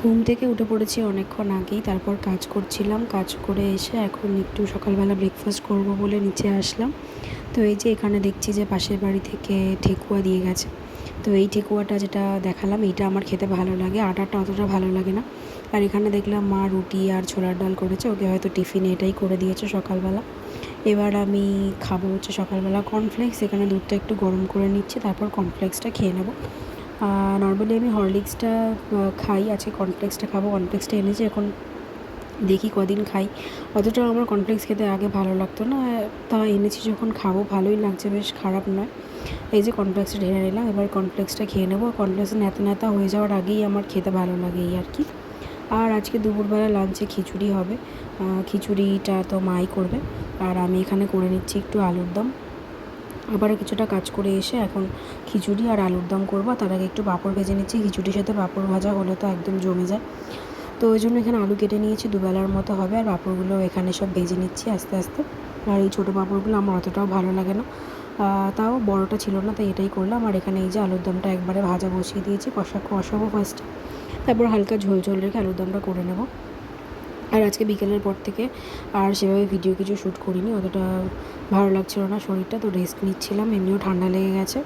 ঘুম থেকে উঠে পড়েছি অনেকক্ষণ আগেই, তারপর কাজ করছিলাম। কাজ করে এসে এখন একটু সকালবেলা ব্রেকফাস্ট করব বলে নিচে আসলাম। তো এই যে এখানে দেখছি যে পাশের বাড়ি থেকে ঠেকুয়া দিয়ে গেছে। তো এই ঠেকুয়াটা যেটা দেখালাম, এইটা আমার খেতে ভালো লাগে। আটাটা অতটা ভালো লাগে না। আর এখানে দেখলাম মা রুটি আর ছোলার ডাল করেছে। ওকে হয়তো টিফিনে এটাই করে দিয়েছে সকালবেলা। এবার আমি খাব হচ্ছে সকালবেলা কর্নফ্লেক্স এখানে দুধটা একটু গরম করে নিচ্ছি, তারপর কর্নফ্লেক্সটা খেয়ে নেব। নর্মালি আমি হরলিক্সটা খাই, আজকে কর্নফ্লেক্সটা খাব। কর্নফ্লেক্সটা এনেছি, এখন দেখি কদিন খাই। অতটা আমার কর্নফ্লেক্স খেতে আগে ভালো লাগতো না। তা এনেছি যখন খাব, ভালোই লাগছে, বেশ খারাপ নয়। এই যে কর্নফ্লেক্সটা ঢেলে নিলাম, এবার কর্নফ্লেক্সটা খেয়ে নেব। কর্নফ্লেক্স ন্যাতা নেতা হয়ে যাওয়ার আগেই আমার খেতে ভালো লাগে এই আর কি। আর আজকে দুপুরবেলা লাঞ্চে খিচুড়ি হবে। খিচুড়িটা তো মাই করবে। আর আমি এখানে করে নিচ্ছি একটু আলুর দম। আবারও কিছুটা কাজ করে এসে এখন খিচুড়ি আর আলুর দম করব। তার আগে একটু পাঁপড় ভেজে নিচ্ছি। খিচুড়ির সাথে পাঁপড় ভাজা হলে তো একদম জমে যায়। তো ওই জন্য এখানে আলু কেটে নিয়েছি। দুবেলার মতো হবে। আর পাঁপড়গুলো এখানে সব ভেজে নিচ্ছি আস্তে আস্তে। আর এই ছোটো পাঁপড়গুলো আমার অতটাও ভালো লাগে না। তাও বড়টা ছিল না, তাই এটাই করলাম। আর এখানে এই যে আলুর দমটা একবারে ভাজা বসিয়ে দিয়েছি কষা কষাবো ফার্স্টে তারপর হালকা ঝোল ঝোল রেখে আলুর দমটা করে নেব। আর আজকে বিকেলের পর থেকে আর সেভাবে ভিডিও কিছু শ্যুট করিনি, অতটা ভালো লাগছিল না শরীরটা, তো রেস্ট নিচ্ছিলাম, এমনিও ঠান্ডা লেগে গেছে।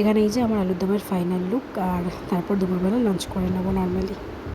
এখানে এই যে আমার আলুর দমের ফাইনাল লুক আর তারপর দুপুরবেলা লঞ্চ করে নেব নর্মালি